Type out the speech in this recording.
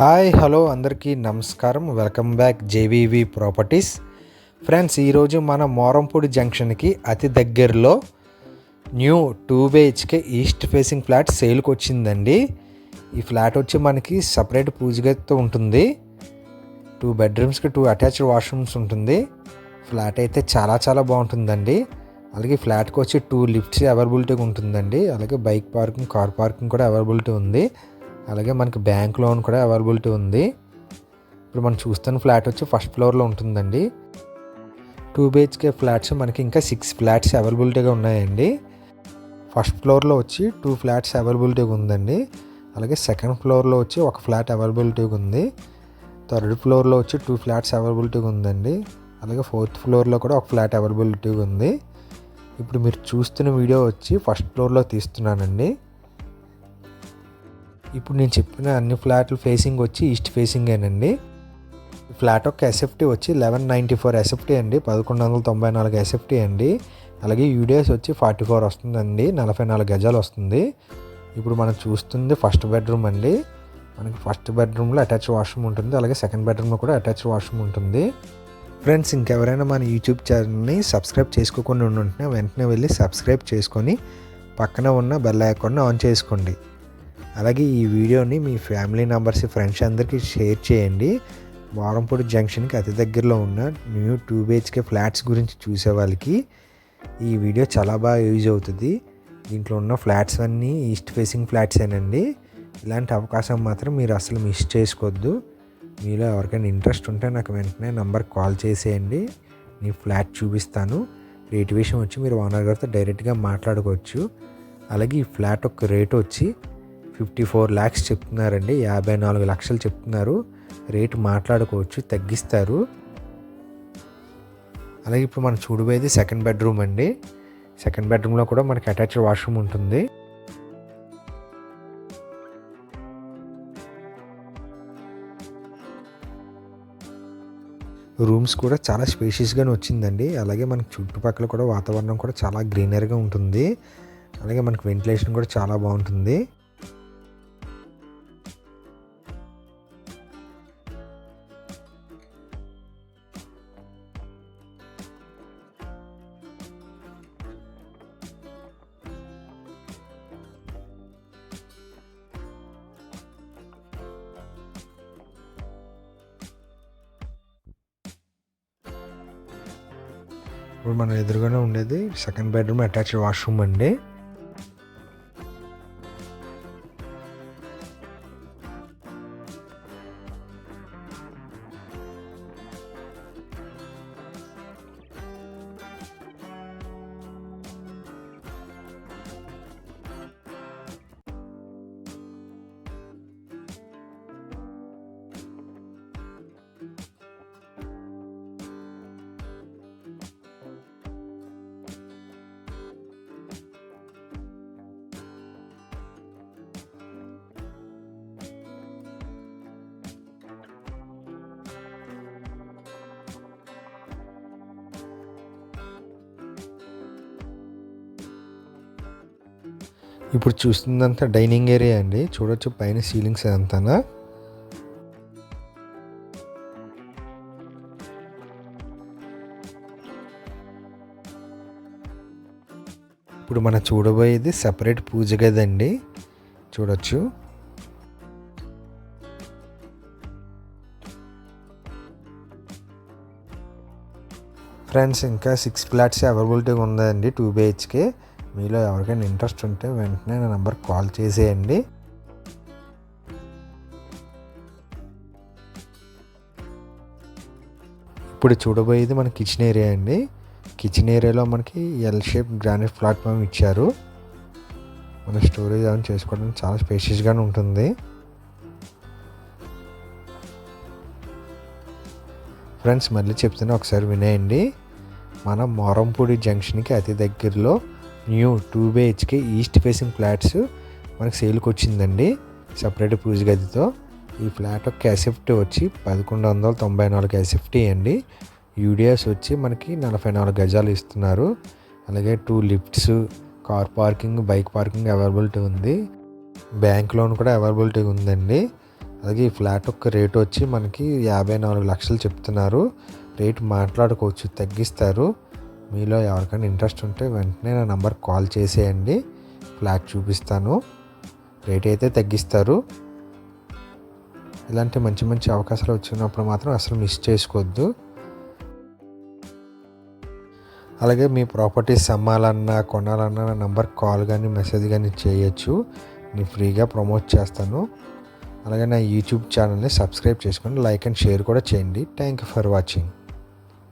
Hi hello అందరికీ నమస్కారం. Welcome back JVV properties. Friends ఈరోజు మన మోరంపూడి జంక్షన్కి అతి దగ్గరలో new two BHK east facing flat సేల్కి వచ్చిందండి ఈ ఫ్లాట్ వచ్చి మనకి సపరేట్ పూజగదితో ఉంటుంది. టూ బెడ్రూమ్స్కి టూ అటాచ్డ్ వాష్రూమ్స్ ఉంటుంది. ఫ్లాట్ అయితే చాలా చాలా బాగుంటుందండి. అలాగే ఫ్లాట్కి వచ్చి టూ లిఫ్ట్స్ అవైలబిలిటీగా ఉంటుందండి. అలాగే బైక్ పార్కింగ్ కార్ పార్కింగ్ కూడా అవైలబిలిటీ ఉంది. అలాగే మనకి బ్యాంక్ లోన్ కూడా అవైలబిలిటీ ఉంది. ఇప్పుడు మనం చూస్తున్న ఫ్లాట్ వచ్చి ఫస్ట్ ఫ్లోర్లో ఉంటుందండి. టూ బిహెచ్కే ఫ్లాట్స్ మనకి ఇంకా సిక్స్ ఫ్లాట్స్ అవైలబిలిటీగా ఉన్నాయండి. ఫస్ట్ ఫ్లోర్లో వచ్చి టూ ఫ్లాట్స్ అవైలబిలిటీగా ఉందండి. అలాగే సెకండ్ ఫ్లోర్లో వచ్చి ఒక ఫ్లాట్ అవైలబిలిటీగా ఉంది. థర్డ్ ఫ్లోర్లో వచ్చి టూ ఫ్లాట్స్ అవైలబిలిటీగా ఉందండి. అలాగే ఫోర్త్ ఫ్లోర్లో కూడా ఒక ఫ్లాట్ అవైలబిలిటీగా ఉంది. ఇప్పుడు మీరు చూస్తున్న వీడియో వచ్చి ఫస్ట్ ఫ్లోర్లో తీస్తున్నానండి. ఇప్పుడు నేను చెప్పిన అన్ని ఫ్లాట్లు ఫేసింగ్ వచ్చి ఈస్ట్ ఫేసింగేనండి ఫ్లాట్ యొక్క ఎస్ఎఫ్టీ వచ్చి లెవెన్ నైంటీ ఫోర్ ఎస్ఎఫ్టీ అండి. పదకొండు వందల తొంభై నాలుగు ఎస్ఎఫ్టీ అండి. అలాగే యూడిఎస్ వచ్చి ఫార్టీ ఫోర్ వస్తుందండి. నలభై నాలుగు గజాలు వస్తుంది. ఇప్పుడు మనం చూస్తుంది ఫస్ట్ బెడ్రూమ్ అండి. మనకి ఫస్ట్ బెడ్రూమ్లో అటాచ్ వాష్రూమ్ ఉంటుంది. అలాగే సెకండ్ బెడ్రూమ్లో కూడా అటాచ్ వాష్రూమ్ ఉంటుంది. ఫ్రెండ్స్ ఇంకెవరైనా మన యూట్యూబ్ ఛానల్ని సబ్స్క్రైబ్ చేసుకోకుండా ఉంటే వెంటనే వెళ్ళి సబ్స్క్రైబ్ చేసుకొని పక్కన ఉన్న బెల్ ఐకాన్ని ఆన్ చేసుకోండి. అలాగే ఈ వీడియోని మీ ఫ్యామిలీ మెంబర్స్ ఫ్రెండ్స్ అందరికీ షేర్ చేయండి. వారంపూడి జంక్షన్కి అతి దగ్గరలో ఉన్న న్యూ టూ బిహెచ్కే ఫ్లాట్స్ గురించి చూసే వాళ్ళకి ఈ వీడియో చాలా బాగా యూజ్ అవుతుంది. దీంట్లో ఉన్న ఫ్లాట్స్ అన్నీ ఈస్ట్ ఫేసింగ్ ఫ్లాట్సేనండి ఇలాంటి అవకాశం మాత్రం మీరు అసలు మిస్ చేసుకోవద్దు. మీలో ఎవరికైనా ఇంట్రెస్ట్ ఉంటే నాకు వెంటనే నంబర్ కాల్ చేసేయండి. నీ ఫ్లాట్ చూపిస్తాను. రేట్ విషయం వచ్చి మీరు ఓనర్ గారితో డైరెక్ట్గా మాట్లాడుకోవచ్చు. అలాగే ఈ ఫ్లాట్ ఒక రేట్ వచ్చి ఫిఫ్టీ ఫోర్ ల్యాక్స్ చెప్తున్నారండి. యాభై నాలుగు లక్షలు చెప్తున్నారు. రేటు మాట్లాడుకోవచ్చు తగ్గిస్తారు. అలాగే ఇప్పుడు మనం చూడబోయేది సెకండ్ బెడ్రూమ్ అండి. సెకండ్ బెడ్రూమ్లో కూడా మనకి అటాచ్డ్ వాష్రూమ్ ఉంటుంది. రూమ్స్ కూడా చాలా స్పేషియస్గానే వచ్చిందండి. అలాగే మనకి చుట్టుపక్కల కూడా వాతావరణం కూడా చాలా గ్రీనరీగా ఉంటుంది. అలాగే మనకి వెంటిలేషన్ కూడా చాలా బాగుంటుంది. ఇప్పుడు మన ఎదురుగానే ఉండేది సెకండ్ బెడ్రూమ్ అటాచ్డ్ వాష్రూమ్ అండి. ఇప్పుడు చూస్తుందంతా డైనింగ్ ఏరియా అండి. చూడొచ్చు పైన సీలింగ్స్ అంతా ఇప్పుడు మనం చూడబోయేది సపరేట్ పూజ గది చూడొచ్చు. ఫ్రెండ్స్ ఇంకా సిక్స్ ఫ్లాట్స్ అవైలబిలిటీ ఉందండి టూ బిహెచ్కే. మీలో ఎవరికైనా ఇంట్రెస్ట్ ఉంటే వెంటనే నా నెంబర్ కాల్ చేసేయండి. ఇప్పుడు చూడబోయేది మన కిచెన్ ఏరియా అండి. కిచెన్ ఏరియాలో మనకి ఎల్ షేప్ గ్రానైట్ ప్లాట్ఫామ్ ఇచ్చారు. మన స్టోరేజ్ అవన్నీ చేసుకోవడానికి చాలా స్పేషియస్గానే ఉంటుంది. ఫ్రెండ్స్ మళ్ళీ చెప్తున్నా ఒకసారి వినేయండి. మన మోరంపూడి జంక్షన్కి అతి దగ్గరలో new two BHK east facing flats మనకి సేల్కి వచ్చిందండి. సపరేట్ పూజ గదితో. ఈ ఫ్లాట్ యొక్క క్యాసెఫ్ట్ వచ్చి పదకొండు వందల తొంభై నాలుగు క్యాసెఫ్టీ అండి. యూడిఎస్ వచ్చి మనకి నలభై నాలుగు గజాలు ఇస్తున్నారు. అలాగే two lifts car parking bike parking availability ఉంది. బ్యాంక్ లోన్ కూడా అవైలబిలిటీ ఉందండి. అలాగే ఈ ఫ్లాట్ యొక్క రేట్ వచ్చి మనకి యాభై నాలుగు లక్షలు చెప్తున్నారు. రేట్ మాట్లాడుకోవచ్చు తగ్గిస్తారు. మీలో ఎవరికైనా ఇంట్రెస్ట్ ఉంటే వెంటనే నా నంబర్ కాల్ చేసేయండి. ఫ్లాట్ చూపిస్తాను. రేట్ అయితే తగ్గిస్తారు. ఇలాంటి మంచి మంచి అవకాశాలు వచ్చినప్పుడు మాత్రం అసలు మిస్ చేసుకోవద్దు. అలాగే మీ ప్రాపర్టీస్ అమ్మాలన్నా కొనాలన్నా నా నంబర్ కాల్ కానీ మెసేజ్ కానీ చేయొచ్చు. నేను ఫ్రీగా ప్రమోట్ చేస్తాను. అలాగే నా యూట్యూబ్ ఛానల్ని సబ్స్క్రైబ్ చేసుకొని లైక్ అండ్ షేర్ కూడా చేయండి. Thank you for watching.